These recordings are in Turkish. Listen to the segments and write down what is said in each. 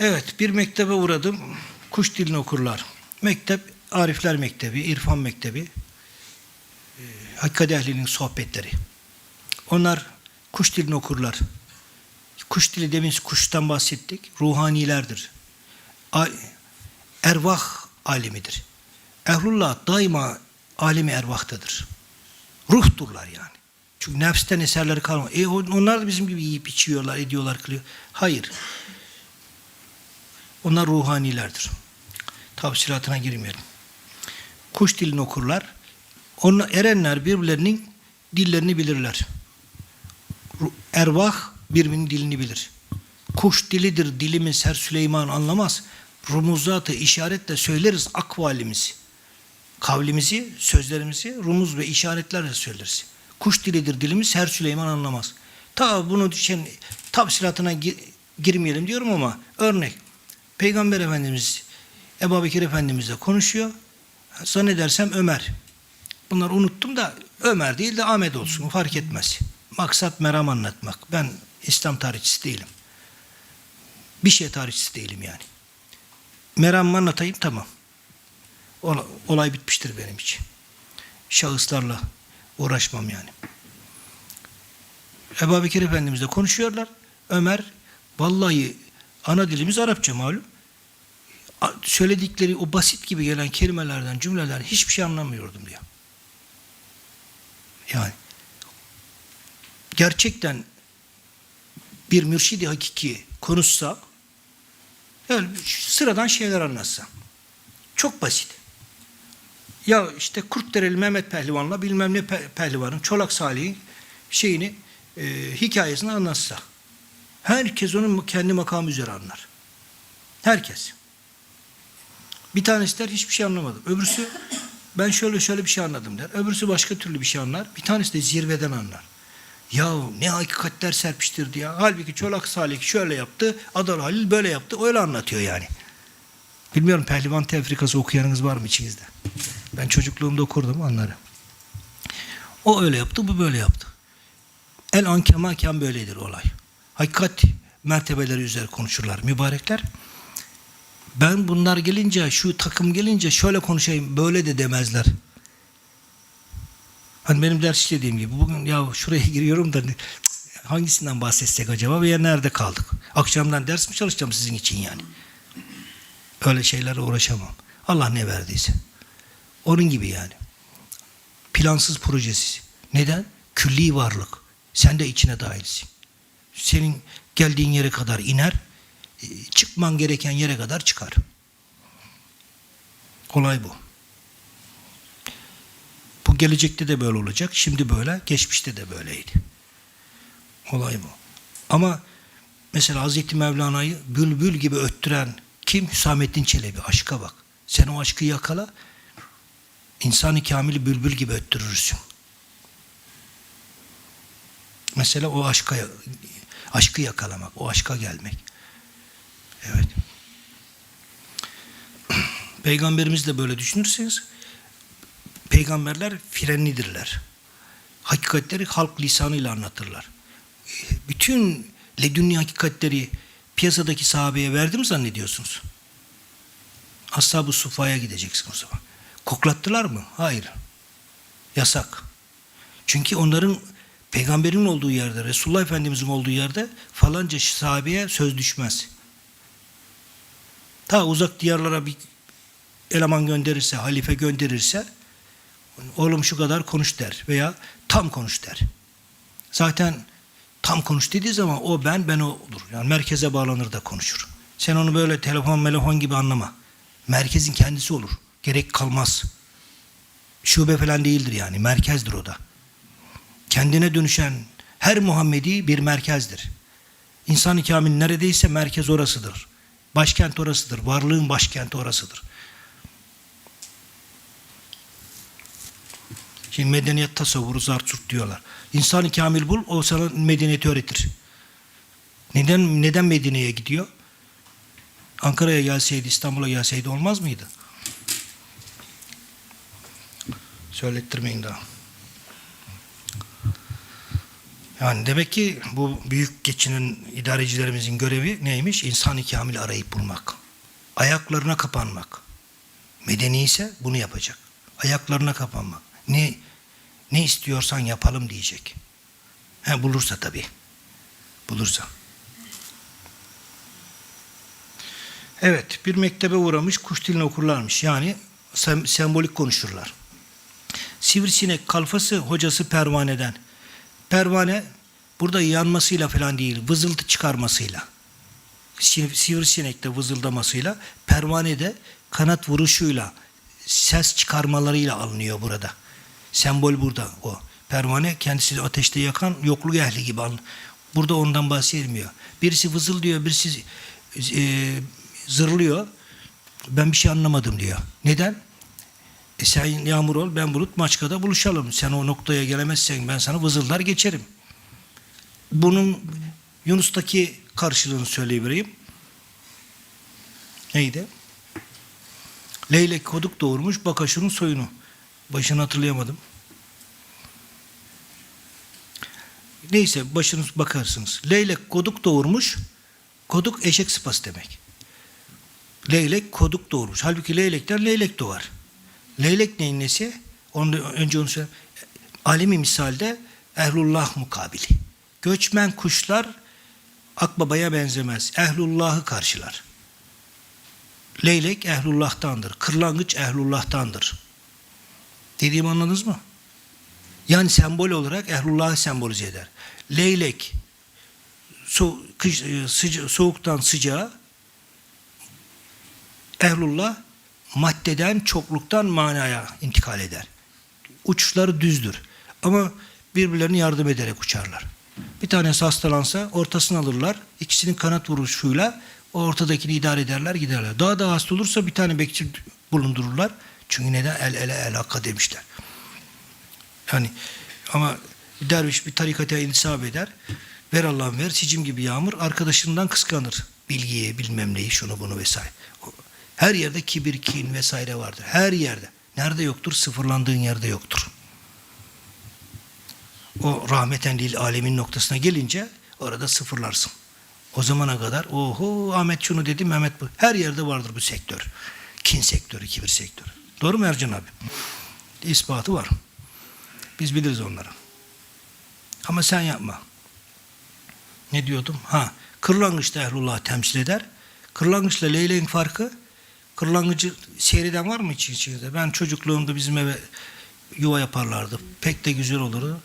Evet, bir mektebe uğradım. Kuş dilini okurlar. Mektep, Arifler Mektebi, İrfan Mektebi, e, Hakikat Ehli'nin sohbetleri. Onlar kuş dilini okurlar. Kuş dili demin kuştan bahsettik. Ruhanilerdir. Ervah alemidir. Ehlullah daima alemi ervahtadır. Ruhdurlar yani. Çünkü nefsten eserleri kalmıyor. E onlar da bizim gibi yiyip içiyorlar, ediyorlar, kılıyor. Hayır. Onlar ruhanilerdir. Tafsilatına girmeyelim. Kuş dilini okurlar. Onlar, erenler birbirlerinin dillerini bilirler. Ervah birbirinin dilini bilir. Kuş dilidir dilimiz her Süleyman anlamaz. Rumuzatı işaretle söyleriz akvalimizi. Kavlimizi, sözlerimizi rumuz ve işaretlerle söyleriz. Kuş dilidir dilimiz her Süleyman anlamaz. Ta bunu düşen tafsilatına gi- girmeyelim diyorum ama örnek Peygamber Efendimiz Ebu Bekir Efendimizle konuşuyor. Zannedersem Ömer. Bunları unuttum da Ömer değil de Ahmet olsun fark etmez. Maksat meram anlatmak. Ben İslam tarihçisi değilim. Bir şey tarihçisi değilim yani. Meramımı anlatayım tamam. Olay bitmiştir benim için. Şahıslarla uğraşmam yani. Ebu Bekir Efendimizle konuşuyorlar. Ömer vallahi ana dilimiz Arapça malum. Söyledikleri o basit gibi gelen kelimelerden, cümlelerden hiçbir şey anlamıyordum diyor. Yani gerçekten bir mürşidi hakiki konuşsa öyle sıradan şeyler anlatsa. Çok basit. Ya işte Kurtdereli Mehmet Pehlivan'la bilmem ne pe- pehlivanın Çolak Salih'in şeyini e, hikayesini anlatsa. Herkes onun kendi makamı üzere anlar. Herkes. Bir tanesi der hiçbir şey anlamadım. Öbürsü ben şöyle şöyle bir şey anladım der. Öbürsü başka türlü bir şey anlar. Bir tanesi de zirveden anlar. Ya ne hakikatler serpiştirdi ya. Halbuki Çolak Salih şöyle yaptı, Adal Halil böyle yaptı. Öyle anlatıyor yani. Bilmiyorum pehlivan tefrikası okuyanınız var mı içinizde? Ben çocukluğumda okurdum onları. O öyle yaptı, bu böyle yaptı. El ankemaken böyledir olay. Hakikat mertebeleri üzere konuşurlar mübarekler. Ben bunlar gelince, şu takım gelince şöyle konuşayım, böyle de demezler. Hani benim ders işlediğim gibi bugün ya şuraya giriyorum da hangisinden bahsetsek acaba veya nerede kaldık? Akşamdan ders mi çalışacağım sizin için yani? Öyle şeylere uğraşamam. Allah ne verdiyse. Onun gibi yani. Plansız projesiz. Neden? Külli varlık. Sen de içine dahilsin. Senin geldiğin yere kadar iner, e, çıkman gereken yere kadar çıkar. Olay bu. Bu gelecekte de böyle olacak. Şimdi böyle, geçmişte de böyleydi. Olay bu. Ama mesela Hazreti Mevlana'yı bülbül gibi öttüren kim? Hüsamettin Çelebi. Aşka bak. Sen o aşkı yakala, insanı kamili bülbül gibi öttürürsün. Mesela o aşka aşkı yakalamak, o aşka gelmek. Evet. Peygamberimiz de böyle düşünürseniz peygamberler frenlidirler. Hakikatleri halk lisanıyla anlatırlar. Bütün ledünni hakikatleri piyasadaki sahabeye verdi mi zannediyorsunuz? Ashab-ı Sufa'ya gideceksin o zaman. Koklattılar mı? Hayır. Yasak. Çünkü onların peygamberin olduğu yerde, Resulullah Efendimizin olduğu yerde falanca sahabeye söz düşmez. Ta uzak diyarlara bir eleman gönderirse, halife gönderirse oğlum şu kadar konuş der veya tam konuş der. Zaten tam konuş dediği zaman o ben, ben o olur. Yani merkeze bağlanır da konuşur. Sen onu böyle telefon melefon gibi anlama. Merkezin kendisi olur. Gerek kalmaz. Şube falan değildir yani. Merkezdir o da. Kendine dönüşen her Muhammedi bir merkezdir. İnsan-ı Kamil neredeyse merkez orasıdır. Başkent orasıdır. Varlığın başkenti orasıdır. Şimdi medeniyet tasavvuru zarturt diyorlar. İnsan-ı Kamil bul, o sana medeniyeti öğretir. Neden neden Medine'ye gidiyor? Ankara'ya gelseydi, İstanbul'a gelseydi olmaz mıydı? Söylettirmeyin daha. Yani demek ki bu büyük geçinin idarecilerimizin görevi neymiş? İnsan-ı kamil arayıp bulmak. Ayaklarına kapanmak. Medeni ise bunu yapacak. Ayaklarına kapanmak. Ne ne istiyorsan yapalım diyecek. He, bulursa tabii. Bulursa. Evet, bir mektebe uğramış, kuş dilini okurlarmış. Yani sem- sembolik konuşurlar. Sivrisinek kalfası hocası pervaneden. Pervane burada yanmasıyla falan değil, vızıltı çıkarmasıyla. Siv- Sivrisinekte vızıldamasıyla, pervanede kanat vuruşuyla, ses çıkarmalarıyla alınıyor burada. Sembol burada o. Pervane kendisi de ateşte yakan yokluk ehli gibi alın. Burada ondan bahsedilmiyor. Birisi vızıldıyor, birisi e, zırlıyor. Ben bir şey anlamadım diyor. Neden? E sen yağmur ol, ben bulut Maçka'da buluşalım. Sen o noktaya gelemezsen ben sana vızıldar geçerim. Bunun Yunus'taki karşılığını söyleyivereyim. Neydi? Leylek koduk doğurmuş bakaşının soyunu. Başını hatırlayamadım. Neyse başınız bakarsınız. Leylek koduk doğurmuş. Koduk eşek sıpası demek. Leylek koduk doğurmuş. Halbuki leylekten leylek doğar. Leylek neyin nesi? Onu, önce onu söyle. Alemi misalde ehlullah mukabili. Göçmen kuşlar akbabaya benzemez. Ehlullah'ı karşılar. Leylek ehlullah'tandır. Kırlangıç ehlullah'tandır. Dediğimi anladınız mı? Yani sembol olarak ehlullah'ı sembolize eder. Leylek so kış, e, sıca- soğuktan sıcağa ehlullah maddeden çokluktan manaya intikal eder. Uçuşları düzdür. Ama birbirlerine yardım ederek uçarlar. Bir tanesi hastalansa ortasını alırlar. İkisinin kanat vuruşuyla o ortadakini idare ederler giderler. Daha da hasta olursa bir tane bekçi bulundururlar. Çünkü neden? El ele el hakka demişler. Yani ama derviş bir tarikata intisap eder. Ver Allah'ım ver sicim gibi yağmur. Arkadaşından kıskanır. Bilgiyi bilmem neyi şunu bunu vesaire. Her yerde kibir, kin vesaire vardır. Her yerde. Nerede yoktur? Sıfırlandığın yerde yoktur. O rahmeten lil alemin noktasına gelince orada sıfırlarsın. O zamana kadar oho Ahmet şunu dedi Mehmet bu. Her yerde vardır bu sektör. Kin sektörü, kibir sektörü. Doğru mu Ercan abi? İspatı var. Biz biliriz onları. Ama sen yapma. Ne diyordum? Ha, kırlangıç da ehlullah temsil eder. Kırlangıçla leyleğin farkı, kırlangıcı seyreden var mı hiç içinizde? Ben çocukluğumda bizim eve yuva yaparlardı. Pek de güzel olurdu.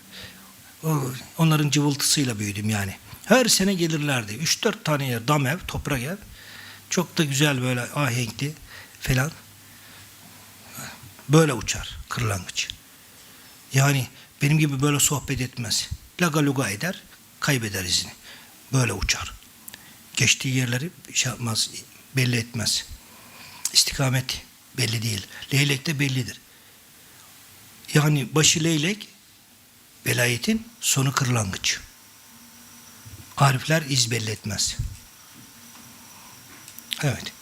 Onların cıvıltısıyla büyüdüm yani. Her sene gelirlerdi. 3-4 tane yer, dam ev, toprak ev. Çok da güzel böyle ahenkli falan. Böyle uçar kırlangıç. Yani benim gibi böyle sohbet etmez. Laga luga eder, kaybeder izini. Böyle uçar. Geçtiği yerleri şey yapmaz, belli etmez. İstikamet belli değil. Leylek de bellidir. Yani başı leylek, velayetin sonu kırlangıç. Arifler iz belli etmez. Evet.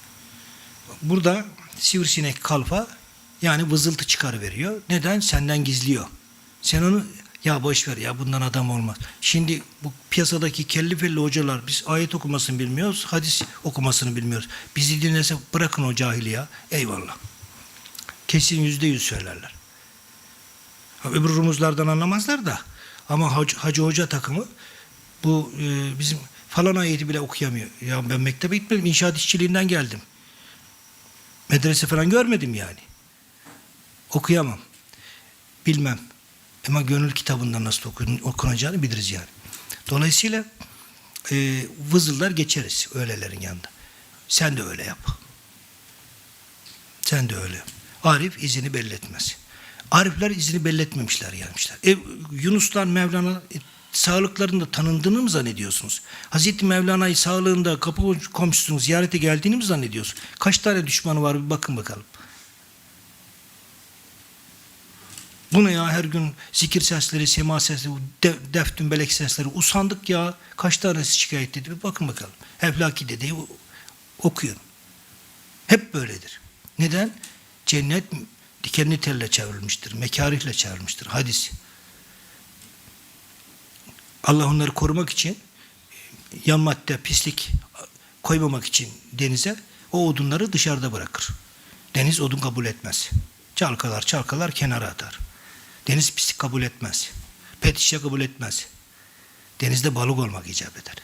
Burada sivrisinek kalfa yani vızıltı çıkarıveriyor. Neden? Senden gizliyor. Sen onu ya boş ver ya bundan adam olmaz. Şimdi bu piyasadaki kelli felli hocalar biz ayet okumasını bilmiyoruz, hadis okumasını bilmiyoruz. Bizi dinlese bırakın o cahili ya. Eyvallah. Kesin yüzde yüz söylerler. Öbür rumuzlardan anlamazlar da. Ama hacı, hacı hoca takımı bu e, bizim falan ayeti bile okuyamıyor. Ya ben mektebe gitmedim. inşaat işçiliğinden geldim. Medrese falan görmedim yani. Okuyamam. Bilmem. Ama gönül kitabından nasıl okun, okunacağını biliriz yani. Dolayısıyla e, vızıllar geçeriz öylelerin yanında. Sen de öyle yap. Sen de öyle. Arif izini belli etmez. Arifler izini belli etmemişler gelmişler. E, Yunuslar Mevlana e, sağlıklarında tanındığını mı zannediyorsunuz? Hazreti Mevlana'yı sağlığında kapı komşusunun ziyarete geldiğini mi zannediyorsunuz? Kaç tane düşmanı var bir bakın bakalım. Bu ne ya her gün zikir sesleri, sema sesleri, de, def dümbelek sesleri. Usandık ya. Kaç tanesi şikayet etti bir bakın bakalım. Evlaki dedeyi okuyun. Hep böyledir. Neden? Cennet dikenli telle çevrilmiştir. Mekarihle çevrilmiştir. Hadis. Allah onları korumak için yan madde, pislik koymamak için denize o odunları dışarıda bırakır. Deniz odun kabul etmez. Çalkalar çalkalar kenara atar. Deniz pislik kabul etmez. Pet şişe kabul etmez. Denizde balık olmak icap eder.